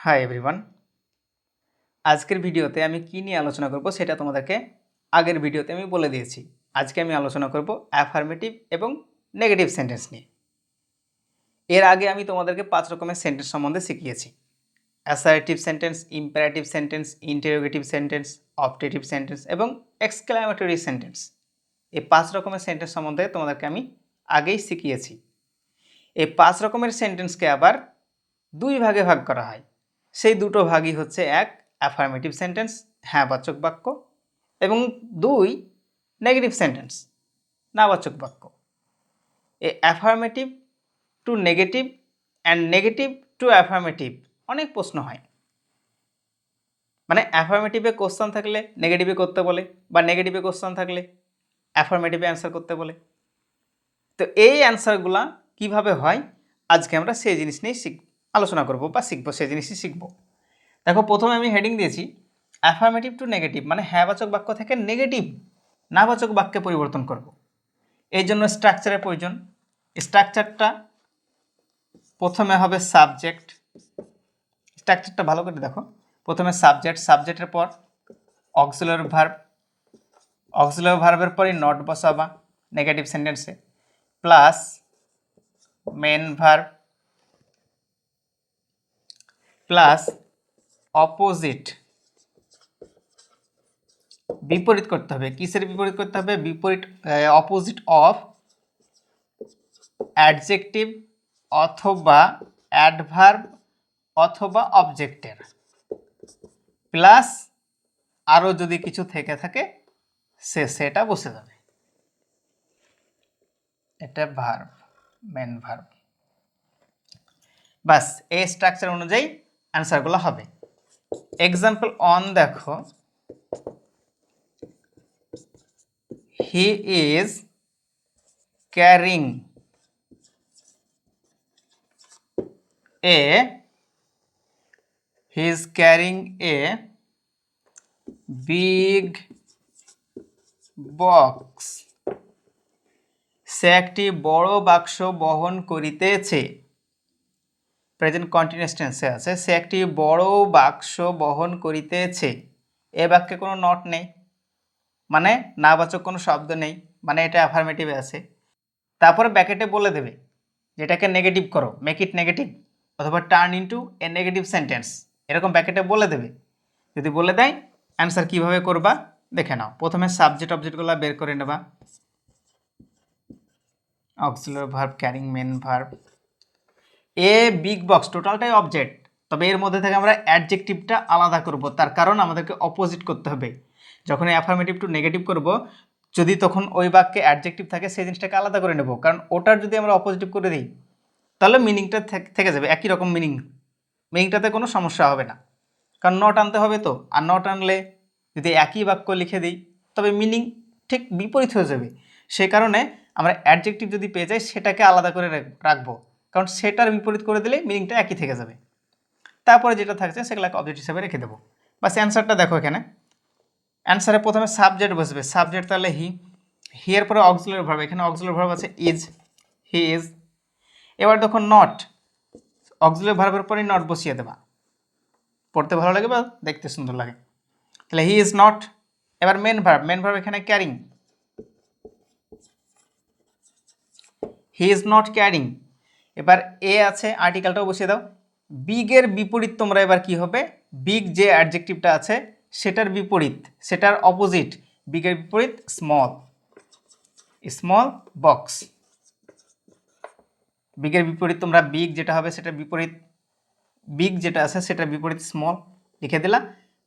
Hi everyone আজকের ভিডিওতে আমি কি নিয়ে আলোচনা করব সেটা তোমাদেরকে আগের ভিডিওতে আমি বলে দিয়েছি। আজকে আমি আলোচনা করব অ্যাফার্মেটিভ এবং নেগেটিভ সেন্টেন্স নিয়ে। এর আগে আমি তোমাদেরকে পাঁচ রকমের সেন্টেন্স সম্বন্ধে শিখিয়েছি। Assertive sentence imperative sentence interrogative sentence optative sentence এবং এক্সক্লামেটরি সেন্টেন্স এই পাঁচ রকমের সেন্টেন্স সম্বন্ধে তোমাদেরকে আমি আগেই শিখিয়েছি। এই পাঁচ রকমের সেন্টেন্সকে আবার দুই ভাগে ভাগ করা হয়। সেই দুটো ভাগই হচ্ছে এক অ্যাফার্মেটিভ সেন্টেন্স হ্যাঁবাচক বাক্য এবং দুই নেগেটিভ সেন্টেন্স নাবাচক বাক্য। এ affirmative to negative and negative to affirmative অনেক প্রশ্ন হয়। মানে অ্যাফার্মেটিভে কোশ্চান থাকলে নেগেটিভে করতে বলে বা নেগেটিভে কোশ্চান থাকলে অ্যাফার্মেটিভে অ্যান্সার করতে বলে। তো এই অ্যান্সারগুলা কীভাবে হয়? আজকে আমরা সেই জিনিস নিয়ে শিখ আলোচনা করব বা শিখব, সেই জিনিসই শিখব। দেখো, প্রথমে আমি হেডিং দিয়েছি অ্যাফার্মেটিভ টু নেগেটিভ মানে হ্যাঁবাচক বাক্য থেকে নেগেটিভ নাবাচক বাক্যে পরিবর্তন করব। এই জন্য স্ট্রাকচারের প্রয়োজন। স্ট্রাকচারটা প্রথমে হবে সাবজেক্ট স্ট্রাকচারটা ভালো করে দেখো। প্রথমে সাবজেক্ট সাবজেক্টের পর অক্সিলারি ভার্ব অক্সিলারি ভার্বের পরই নট বসাবা নেগেটিভ সেন্টেন্সে plus main verb plus opposite বিপরীত করতে হবে। কিসের বিপরীত করতে হবে? বিপরীত অপোজিট অফ অ্যাডজেক্টিভ অথবা অ্যাডভার্ব অথবা অবজেক্টের প্লাস আরও যদি কিছু থেকে থাকে, সে সেটা বসে যাবে। এটা ভার্ব মেন ভার্ব বাস এই স্ট্রাকচার অনুযায়ী অ্যান্সারগুলো হবে। এক্সাম্পল অন দেখো। He is carrying a he is carrying a big box সে একটি বড় বাক্স বহন করিতেছে। প্রেজেন্ট কন্টিনিউয়াস টেন্সে আছে। সে একটি বড় বাক্স বহন করিতেছে। এ বাক্যে কোনো নট নেই। মানে নাবাচক কোনো শব্দ নেই। মানে এটা অ্যাফার্মেটিভে আছে। তারপরে ব্যাকেটে বলে দেবে, যেটাকে নেগেটিভ করো। মেক ইট নেগেটিভ অথবা turn into a negative sentence এরকম ব্যাকেটে বলে দেবে। যদি বলে দেয় অ্যান্সার কীভাবে করবা? দেখে নাও। প্রথমে সাবজেক্ট অবজেক্টগুলো বের করে নেবা। Auxiliary verb carrying main verb a big box টোটালটাই অবজেক্ট তবে এর মধ্যে থেকে আমরা অ্যাডজেক্টিভটা আলাদা করব, তার কারণ আমাদেরকে অপোজিট করতে হবে। যখন অ্যাফার্মেটিভ টু নেগেটিভ করব, যদি তখন ওই বাক্যে অ্যাডজেক্টিভ থাকে, সেই জিনিসটাকে আলাদা করে নেব। কারণ ওটার যদি আমরা অপোজিটিভ করে দিই, তাহলে মিনিংটা থেকে যাবে, একই রকম মিনিং মিনিংটাতে কোনো সমস্যা হবে না। কারণ নট আনতে হবে তো, আর নট আনলে যদি একই বাক্য লিখে দিই, তবে মিনিং ঠিক বিপরীত হয়ে যাবে। সে কারণে আমরা অ্যাডজেক্টিভ যদি পেয়ে যাই, সেটাকে আলাদা করে রাখব। কারণ সেটার বিপরীত করে দিলে মিনিংটা একই থেকে যাবে। তারপরে যেটা থাকছে সেগুলোকে অবজেক্ট হিসাবে রেখে দেবো। বাস অ্যান্সারটা দেখো এখানে। অ্যান্সারে প্রথমে সাবজেক্ট বসবে। সাবজেক্ট তাহলে হি হি এর পরে অক্সিলারি ভার্ব এখানে অক্সিলারি ভার্ব আছে ইজ হি ইজ এবার দেখো নট অক্সিলারি ভার্বের পরেই নট বসিয়ে দেবা। পড়তে ভালো লাগে বা দেখতে সুন্দর লাগে। তাহলে হি ইজ নট এবার মেন ভার্ব মেন ভার্ব এখানে carrying he is not carrying এবার এ আছে আর্টিকেলটাও বসিয়ে দাও। বিগের বিপরীত তোমরা এবার কি হবে? বিগ যে অ্যাডজেক্টিভটা আছে, সেটার বিপরীত, সেটার অপোজিট বিগের বিপরীত স্মল স্মল বক্স বিগের বিপরীত তোমরা বিগ যেটা হবে সেটার বিপরীত বিগ যেটা আছে সেটার বিপরীত স্মল লিখে দিলা।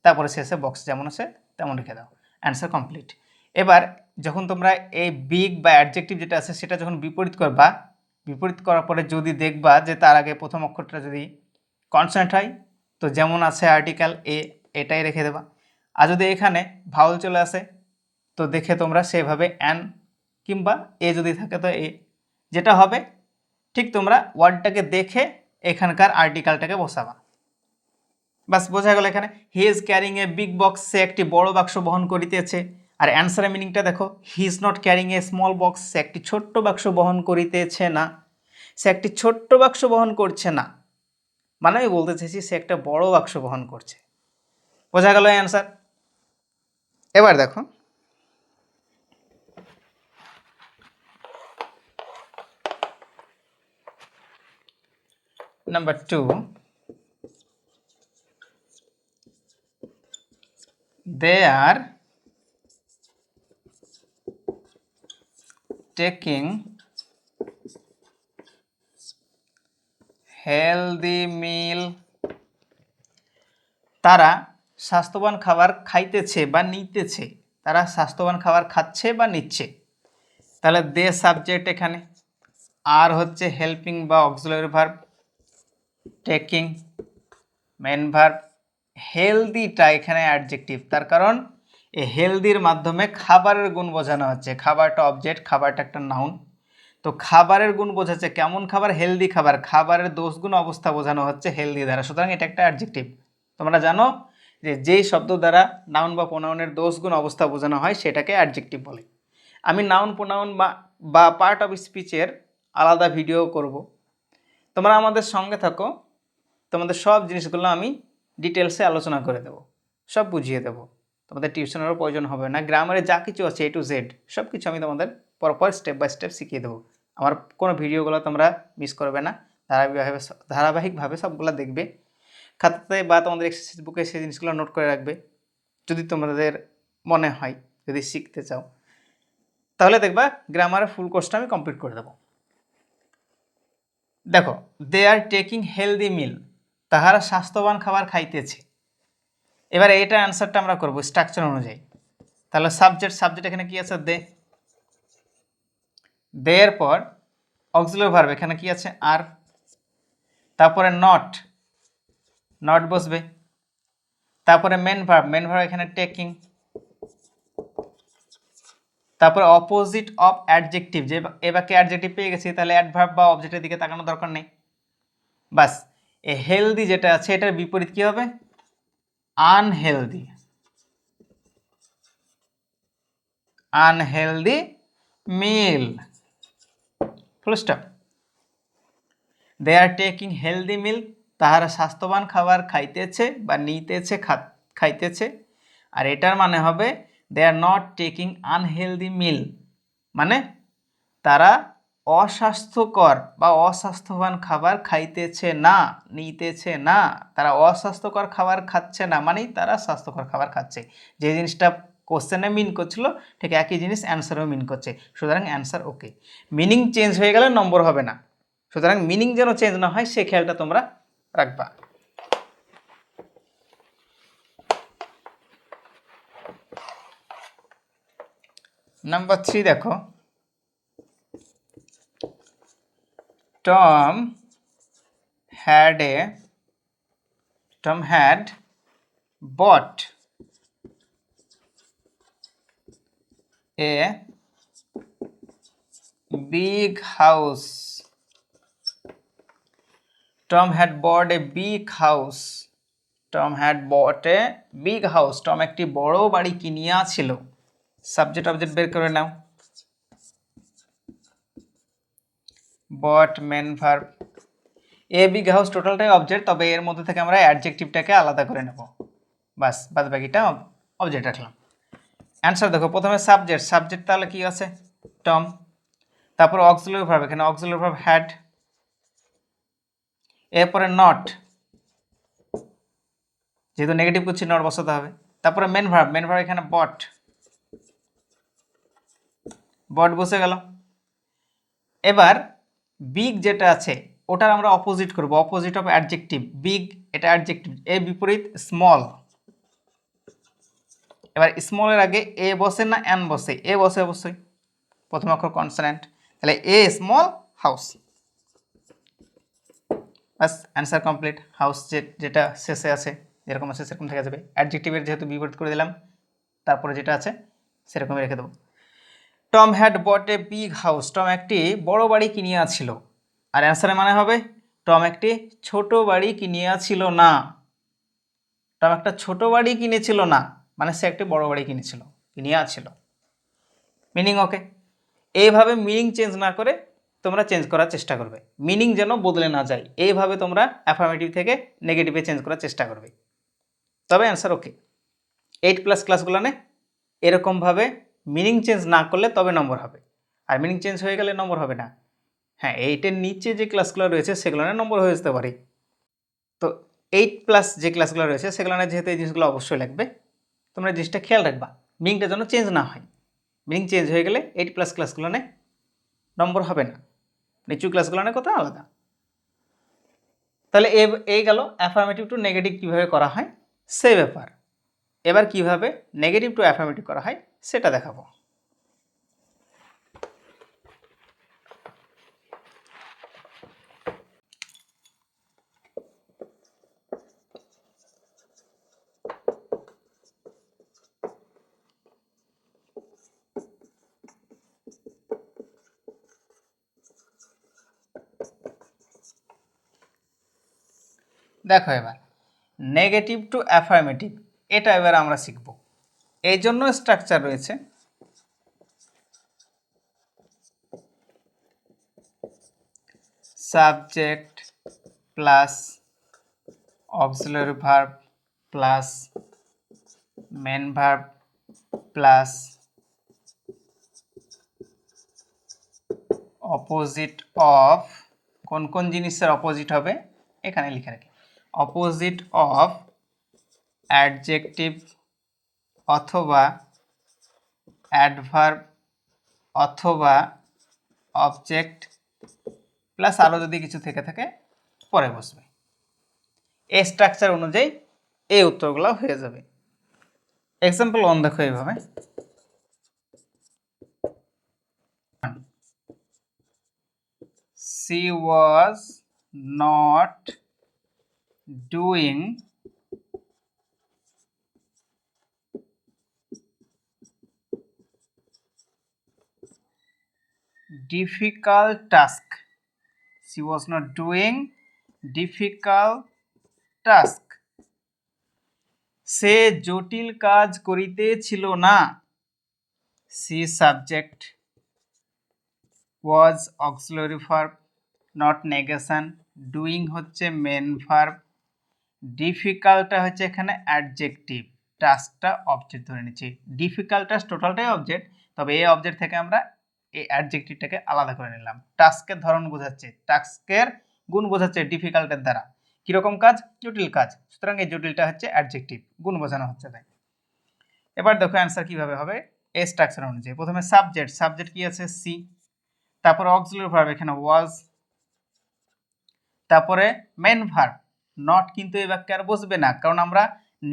তারপরে শেষে বক্স যেমন আছে তেমন লিখে দাও। অ্যান্সার কমপ্লিট এবার যখন তোমরা এই বিগ বা অ্যাডজেক্টিভ যেটা আছে সেটা যখন বিপরীত করবা বিপরীত করার পরে যদি দেখবা যে তার আগে প্রথম অক্ষরটা যদি কনসেন্ট হয়, তো যেমন আছে আর্টিকেল এ এটাই রেখে দেবা। আর যদি এখানে ভাউল চলে আসে, তো দেখে তোমরা সেভাবে অ্যান কিংবা এ যদি থাকে, তো এ যেটা হবে, ঠিক তোমরা ওয়ার্ডটাকে দেখে এখানকার আর্টিকেলটাকে বসাবা। বাস বোঝা গেল এখানে। He is carrying a big box সে একটি বড় বাক্স বহন করিতেছে। আর অ্যান্সারের মিনিংটা দেখো he is not carrying a small box সে একটি ছোট্ট বাক্স বহন করিতেছে না। সে একটি ছোট্ট বাক্স বহন করছে না। মানে আমি বলতে চাইছি, সে একটা বড় বাক্স বহন করছে। বোঝা গেল অ্যান্সার? এবার দেখো। Number two they are taking healthy meal. তারা স্বাস্থ্যবান খাবার খাইতেছে বা নিতেছে। তারা স্বাস্থ্যবান খাবার খাচ্ছে বা নিচ্ছে। তাহলে দে সাবজেক্ট এখানে। আর হচ্ছে হেল্পিং বা auxiliary verb taking main verb হেলদিটা এখানে অ্যাডজেক্টিভ তার কারণ এই হেলদির মাধ্যমে খাবারের গুণ বোঝানো হচ্ছে। খাবারটা অবজেক্ট খাবারটা একটা নাউন তো খাবারের গুণ বোঝাচ্ছে কেমন খাবার? হেলদি খাবার। খাবারের দোষ গুণ অবস্থা বোঝানো হচ্ছে হেলদি দ্বারা। সুতরাং এটা একটা অ্যাডজেক্টিভ তোমরা জানো যে যেই শব্দ দ্বারা নাউন বা প্রোনাউনের দোষ গুণ অবস্থা বোঝানো হয়, সেটাকে অ্যাডজেক্টিভ বলে। আমি নাউন প্রোনাউন বা পার্ট অফ স্পিচের আলাদা ভিডিও করব। তোমরা আমাদের সঙ্গে থাকো। তোমাদের সব জিনিসগুলো আমি ডিটেলসে আলোচনা করে দেবো। সব বুঝিয়ে দেবো। তোমাদের টিউশনেরও প্রয়োজন হবে না। গ্রামারে যা কিছু আছে এ টু জেড সব কিছু আমি তোমাদের পরপর স্টেপ বাই স্টেপ শিখিয়ে দেবো। আমার কোনো ভিডিওগুলো তোমরা মিস করবে না। ধারাবাহিকভাবে ধারাবাহিকভাবে সবগুলো দেখবে। খাতাতে বা তোমাদের এক্সারসাইজ বুকে সেই জিনিসগুলো নোট করে রাখবে। যদি তোমাদের মনে হয়, যদি শিখতে চাও। তাহলে দেখবা গ্রামারের ফুল কোর্সটা আমি কমপ্লিট করে দেবো। দেখো দে আর টেকিং হেলদি মিল তাহারা স্বাস্থ্যবান খাবার খাইতেছে। এবার এইটা অ্যান্সারটা আমরা করব স্ট্রাকচার অনুযায়ী। তাহলে সাবজেক্ট সাবজেক্ট এখানে কি আছে? দে দে এর পর অক্সিলারি ভার্ব এখানে কি আছে? আর তারপরে নট নট বসবে। তারপরে মেন ভার্ব মেন ভার্ব এখানে টেকিং তারপরে অপোজিট অফ অ্যাডজেক্টিভ যে এবাকে অ্যাডজেক্টিভ পেয়ে গেছি, তাহলে অ্যাডভার্ব বা অবজেক্টের দিকে তাকানোর দরকার নেই। বাস এ হেলদি যেটা আছে, এটার বিপরীত কি হবে? Unhealthy unhealthy meal full stop they are taking healthy meal তাহারা স্বাস্থ্যবান খাবার খাইতেছে বা নিতেছে খাইতেছে। আর এটার মানে হবে they are not taking unhealthy meal মানে তারা অস্বাস্থ্যকর বা অস্বাস্থ্যবান খাবার খাইতেছে না, নিতেছে না, তারা অস্বাস্থ্যকর খাবার খাচ্ছে না, মানেই তারা স্বাস্থ্যকর খাবার খাচ্ছে। যে জিনিসটা কোশ্চেনে মিন করছিল, ঠিক একই জিনিস অ্যান্সারেও মিন করছে। সুতরাং অ্যান্সার ওকে মিনিং চেঞ্জ হয়ে গেলে নম্বর হবে না। সুতরাং মিনিং যেন চেঞ্জ না হয়, সে খেয়ালটা তোমরা রাখবা। নাম্বার থ্রি দেখো। Tom had a Tom had bought a big house. Tom had bought a big house. Tom had bought a big house. Tom একটি বড় বাড়ি কিনিয়াছিল সাবজেক্ট অবজেক্ট বের করে নাও bought main verb, a big house টোটালটাই object তবে এর মধ্যে থেকে আমরা অ্যাডজেক্টিভটাকে আলাদা করে নেব। বাস, বাদ বাকিটা অবজেক্ট রাখলাম। অ্যান্সার দেখো, প্রথমে সাবজেক্ট সাবজেক্ট তাহলে কি আছে? টম তারপর অক্সিলারি ভার্ব এখানে অক্সিলারি ভার্ব হ্যাড এরপরে নট যেহেতু নেগেটিভ করছি নট বসাতে হবে। তারপরে মেন ভার্ব মেন ভার্ব এখানে বট বট বসে গেল। এবার বিগ যেটা আছে, ওটার আমরা অপোজিট করব। অপোজিট অফ অ্যাডজেক্টিভ বিগ এটা অ্যাডজেক্টিভ এর বিপরীত স্মল এবার স্মলের আগে এ বসে না এন বসে? এ বসে অবশ্যই। প্রথম অক্ষর কনসোনেন্ট তাহলে এ স্মল হাউস বাস অ্যান্সার কমপ্লিট হাউস যেটা শেষে আছে, যেরকম আছে, সেরকম থেকে যাবে। অ্যাডজেক্টিভের যেহেতু বিপরীত করে দিলাম, তারপরে যেটা আছে, সেরকমই রেখে দেবো। Tom had bought a big house Tom একটি বড় বাড়ি কিনিয়াছিল আর অ্যান্সারের মানে হবে টম একটি ছোট বাড়ি কিনিয়াছিল না। টম একটা ছোট বাড়ি কিনেছিল না। মানে সে একটি বড় বাড়ি কিনেছিল কিনিয়াছিল মিনিং ওকে এইভাবে মিনিং চেঞ্জ না করে তোমরা চেঞ্জ করার চেষ্টা করবে। মিনিং যেন বদলে না যায়, এইভাবে তোমরা অ্যাফার্মেটিভ থেকে নেগেটিভে চেঞ্জ করার চেষ্টা করবে। তবে অ্যান্সার ওকে এইট প্লাস ক্লাসগুলোনে এরকমভাবে মিনিং চেঞ্জ না করলে তবে নম্বর হবে। আর মিনিং চেঞ্জ হয়ে গেলে নম্বর হবে না। হ্যাঁ এইটের নিচে যে ক্লাসগুলো রয়েছে সেগুলো নম্বর হয়ে যেতে পারে। তো এইট প্লাস যে ক্লাসগুলো রয়েছে সেগুলো যেহেতু এই জিনিসগুলো অবশ্যই লাগবে, তোমরা জিনিসটা খেয়াল রাখবা। মিনিংটা যেন চেঞ্জ না হয়। মিনিং চেঞ্জ হয়ে গেলে এইট প্লাস ক্লাসগুলো নম্বর হবে না। নিচু ক্লাসগুলো কথা আলাদা। তাহলে এ, এই গেল অ্যাফার্মেটিভ টু নেগেটিভ কীভাবে করা হয়? সে ব্যাপার। এবার কীভাবে নেগেটিভ টু অ্যাফার্মেটিভ করা হয় সেটা দেখাবো। দেখো এবার নেগেটিভ টু অ্যাফার্মেটিভ এটা এবার আমরা শিখব। এই জন্য স্ট্রাকচার রয়েছে। Subject plus auxiliary verb plus main verb plus opposite of কোন কোন জিনিসের অপোজিট হবে? এখানে লিখে রাখি। অপোজিট অফ অ্যাডজেক্টিভ অথবা অ্যাডভার্ব অথবা অবজেক্ট প্লাস আরও যদি কিছু থেকে থাকে, পরে বসবে। এই স্ট্রাকচার অনুযায়ী এই উত্তরগুলো হয়ে যাবে। এক্সাম্পল ওয়ান দেখো এইভাবে। She was not doing difficult task. She was not doing difficult task. সে জটিল কাজ করিতেছিল না। She subject was auxiliary verb not negation doing হচ্ছে মেন ভার্ব ডিফিকাল্টটা হচ্ছে এখানে অ্যাডজেক্টিভ টাস্কটা অবজেক্ট ধরে নিচ্ছি। ডিফিকাল্ট টাস্ক টোটালটাই অবজেক্ট তবে এই অবজেক্ট থেকে আমরা এই অ্যাডজেক্টিভটাকে আলাদা করে নিলাম। টাস্কের ধরন বোঝাচ্ছে টাস্কের গুণ বোঝাচ্ছে ডিফিকাল্টের দ্বারা। কীরকম কাজ? জটিল কাজ। সুতরাং এই জটিলটা হচ্ছে অ্যাডজেক্টিভ গুণ বোঝানো হচ্ছে তাই। এবার দেখো অ্যান্সার কীভাবে হবে? এ স্ট্রাকচার অনুযায়ী। প্রথমে সাবজেক্ট সাবজেক্ট কি আছে? সি তারপরে অক্সিলারি ভার্ব এখানে ওয়াজ তারপরে মেন ভার্ব নট কিন্তু এই বাক্যে আর বসবে না, কারণ আমরা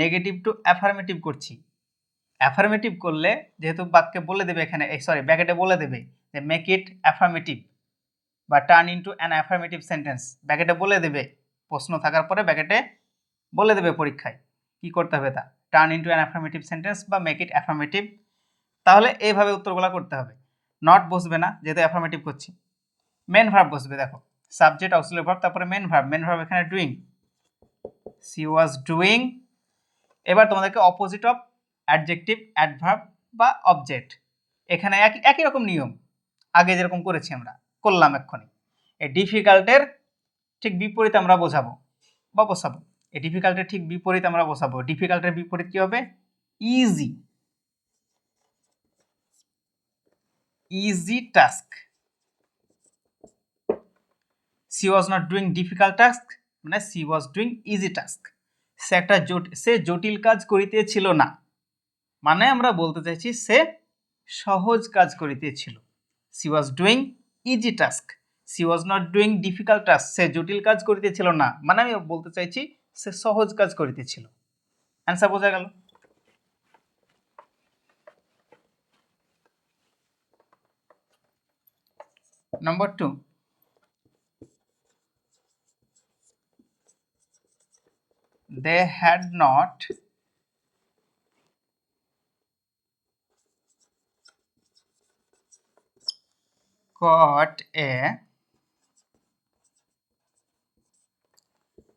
নেগেটিভ টু অ্যাফার্মেটিভ করছি। অ্যাফার্মেটিভ করলে যেহেতু বাক্যে বলে দেবে এখানে সরি ব্যাকেটে বলে দেবে যে মেক ইট অ্যাফার্মেটিভ বা turn into an affirmative sentence ব্যাকেটে বলে দেবে, প্রশ্ন থাকার পরে ব্যাকেটে বলে দেবে পরীক্ষায়। কি করতে হবে তা? Turn into an affirmative sentence বা মেক ইট অ্যাফার্মেটিভ তাহলে এইভাবে উত্তরগুলো করতে হবে। নট বসবে না, যেহেতু অ্যাফার্মেটিভ করছি। মেন ভার্ব বসবে, দেখো। সাবজেক্ট অক্সিলারি ভার্ব তারপরে মেন ভার্ব মেন ভার্ব এখানে ডুইং সি ওয়াজ ডুইং এবার তোমাদেরকে অপোজিট অফ অ্যাডজেক্টিভ অ্যাডভার্ব বা অবজেক্ট এখানে একই একই রকম নিয়ম। আগে যেরকম করেছি আমরা, করলাম এক্ষুনি। এই ডিফিকাল্টের ঠিক বিপরীত আমরা বোঝাবো বা বসাবো। এই ডিফিকাল্টের ঠিক বিপরীত আমরা বসাবো। ডিফিকাল্টের বিপরীত কী হবে? Easy easy task she was not doing difficult task মানে she was doing easy task সে একটা সে জটিল কাজ করিতেছিল না। মানে আমরা বলতে চাইছি সে সহজ কাজ করিতেছিল। She was doing easy task she was not doing difficult task সে জটিল কাজ করিতেছিল না। মানে আমি বলতে চাইছি সে সহজ কাজ করিতেছিল। অ্যান্সার বোঝা গেল? Number two they had not caught a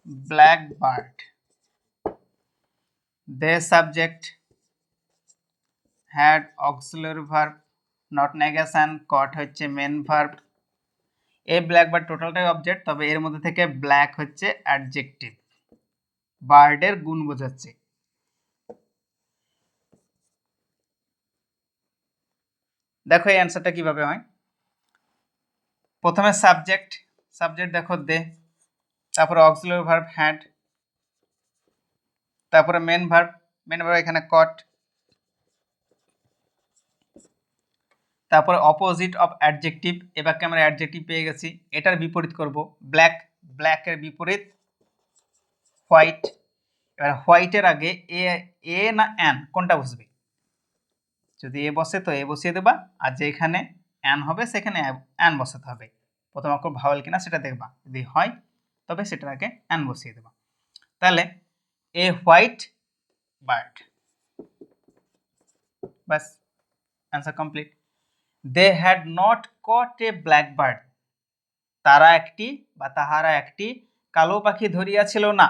blackbird. Their subject had auxiliary verb, not negation, caught হচ্ছে main verb. A black bird টোটালটাই অবজেক্ট তবে এর মধ্যে থেকে ব্ল্যাক হচ্ছে অ্যাডজেক্টিভ বার্ডের গুণ বোঝাচ্ছে দেখো এই অ্যান্সারটা কীভাবে হয় প্রথমে সাবজেক্ট সাবজেক্ট দেখো দে, তারপরে অক্সিলারি ভার্ব হ্যাড তারপরে মেন ভার্ব মেন ভার্ব এখানে কট তারপরে অপোজিট অফ অ্যাডজেক্টিভ এবারকে আমরা অ্যাডজেক্টিভ পেয়ে গেছি, এটার বিপরীত করব ব্ল্যাক ব্ল্যাকের বিপরীত হোয়াইট এবার হোয়াইটের আগে এ এ না অ্যান কোনটা বসবে? যদি এ বসে তো এ বসিয়ে দেবা, আর যেখানে অ্যান হবে, সেখানে অ্যান বসাতে হবে। প্রথম অক্ষর ভাওয়াল কিনা সেটা দেখবা, যদি হয়, তবে আগে অ্যান বসিয়ে দেবা। তাহলে a white bird bus answer complete they had not caught a black bird তারা একটি বা তাহারা একটি কালো পাখি ধরিয়াছিল না।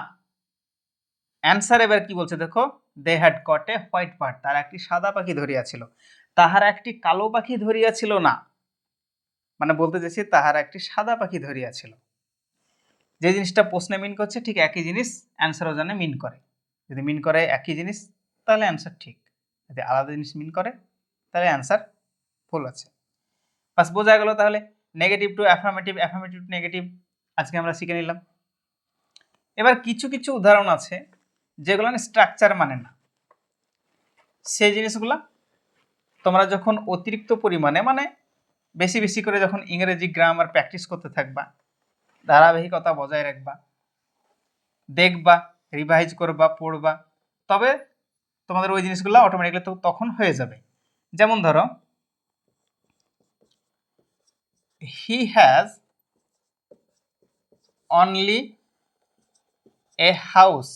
অ্যান্সার এবার কি বলছে দেখো? They had caught a white bird তারা একটি সাদা পাখি ধরিয়াছিল। তাহারা একটি কালো পাখি ধরিয়াছিল না। মানে বলতে চাইছি, তাহারা একটি সাদা পাখি ধরিয়াছিল। যে জিনিসটা প্রশ্নে মিন করছে, ঠিক একই জিনিস অ্যান্সারও জানে মিন করে। যদি মিন করে একই জিনিস, তাহলে অ্যান্সার ঠিক। যদি আলাদা জিনিস মিন করে, তাহলে অ্যান্সার ভুল আছে। বাস, বোঝা গেল তাহলে negative to affirmative affirmative to negative আজকে আমরা শিখে নিলাম। এবার কিছু কিছু উদাহরণ আছে, যেগুলো স্ট্রাকচার মানে না। সেই জিনিসগুলো তোমরা যখন অতিরিক্ত পরিমাণে মানে বেশি বেশি করে যখন ইংরেজি গ্রামার প্র্যাকটিস করতে থাকবা, ধারাবাহিকতা বজায় রাখবা, দেখবা রিভাইজ করবা, পড়বা, তবে তোমাদের ওই জিনিসগুলো অটোমেটিকলি তখন হয়ে যাবে। যেমন ধরো he has only a house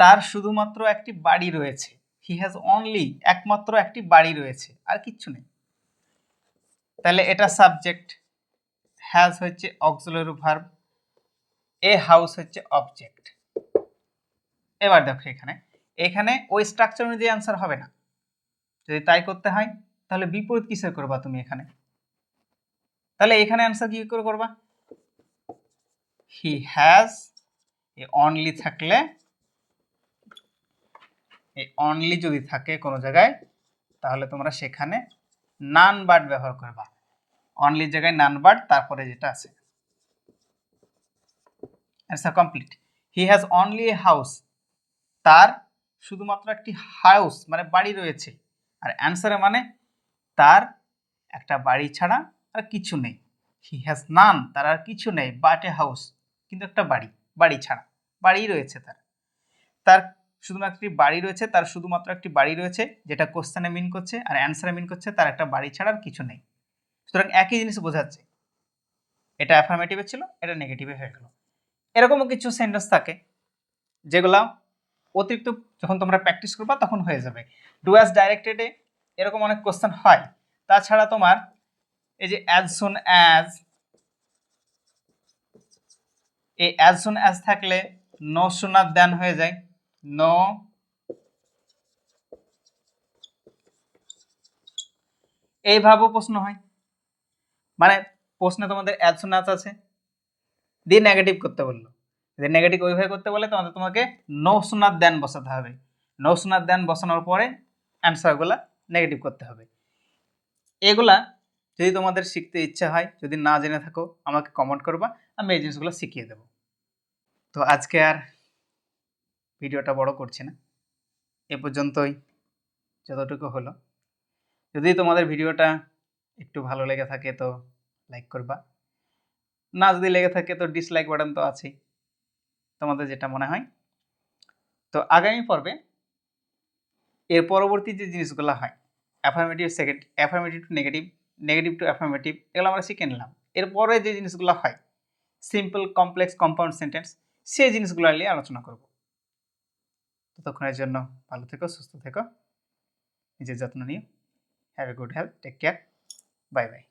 তার শুধুমাত্র একটি বাড়ি রয়েছে। হি হ্যাজ অনলি একমাত্র একটি বাড়ি রয়েছে, আর কিচ্ছু নেই। তাহলে এটা সাবজেক্ট হ্যাজ হচ্ছে অক্সিলারি ভার্ব এ হাউস হচ্ছে অবজেক্ট এবার দেখো এখানে এখানে ওই স্ট্রাকচার অনুযায়ী অ্যান্সার হবে না। যদি তাই করতে হয়, তাহলে বিপরীত কিসের করবা তুমি এখানে? তাহলে এখানে অ্যান্সার কি করে করবা? হি হ্যাজ এ অনলি থাকলে এই অনলি যদি থাকে কোনো জায়গায়, তাহলে তোমরা সেখানে নান বার্ড ব্যবহার করবা। অনলি জায়গায় নান বার্ড তারপরে যেটা আছে। Answer complete he has only a house তার শুধুমাত্র একটি হাউস মানে বাড়ি রয়েছে। আর অ্যান্সারে মানে তার একটা বাড়ি ছাড়া আর কিছু নেই। হি হ্যাজ নান তার আর কিছু নেই বাট এ হাউস কিন্তু একটা বাড়ি বাড়ি ছাড়া বাড়ি রয়েছে তার। তার শুধুমাত্র একটি বাড়ি রয়েছে, তার শুধুমাত্র একটি বাড়ি রয়েছে, যেটা কোশ্চেনে মিন করছে আর অ্যান্সারে মিন করছে, তার একটা বাড়ি ছাড়া আর কিছু নেই। সুতরাং একই জিনিস বোঝাচ্ছে। এটা অ্যাফার্মেটিভে ছিল, এটা নেগেটিভে হয়ে গেল। এরকমও কিছু সেন্টেন্স থাকে, যেগুলা অতিরিক্ত যখন তোমরা প্র্যাকটিস করবা, তখন হয়ে যাবে। ডু অ্যাজ ডাইরেক্টেডে এরকম অনেক কোশ্চেন হয়। তাছাড়া তোমার এই যে অ্যাজ সুন অ্যাজ এই অ্যাজ সুন অ্যাজ থাকলে নো সুনার দেন হয়ে যায়। নো এইভাবেও প্রশ্ন হয়। মানে প্রশ্নে তোমাদের অ্যাজ সুন আছে। দিয়ে নেগেটিভ করতে বলল। যদি নেগেটিভ ওইভাবে করতে বলে তোমাদের তোমাকে নো সোনার দেন বসাতে হবে। নো সোনার দেন বসানোর পরে অ্যান্সারগুলো নেগেটিভ করতে হবে। এগুলা যদি তোমাদের শিখতে ইচ্ছা হয়, যদি না জেনে থাকো, আমাকে কমেন্ট করবা, আমি এই জিনিসগুলো শিখিয়ে দেবো। তো আজকে আর ভিডিওটা বড় করছি না। এ পর্যন্তই। যতটুকু হলো। যদি তোমাদের ভিডিওটা একটু ভালো লেগে থাকে তো লাইক করবা। না যদি লেগে থাকে তো ডিসলাইক বাটন তো আছেই। তোমাদের যেটা মনে হয়। তো আগামী পর্বে এর পরবর্তী যে জিনিসগুলো হয় affirmative second affirmative to negative negative to affirmative এগুলো আমরা শিখে নিলাম। এরপরে যে জিনিসগুলো হয় সিম্পল কমপ্লেক্স কম্পাউন্ড সেন্টেন্স সেই জিনিসগুলো নিয়ে আলোচনা করব। ততক্ষণের জন্য ভালো থেকো, সুস্থ থেকো। নিজের যত্ন নিও। Have a good health take care bye bye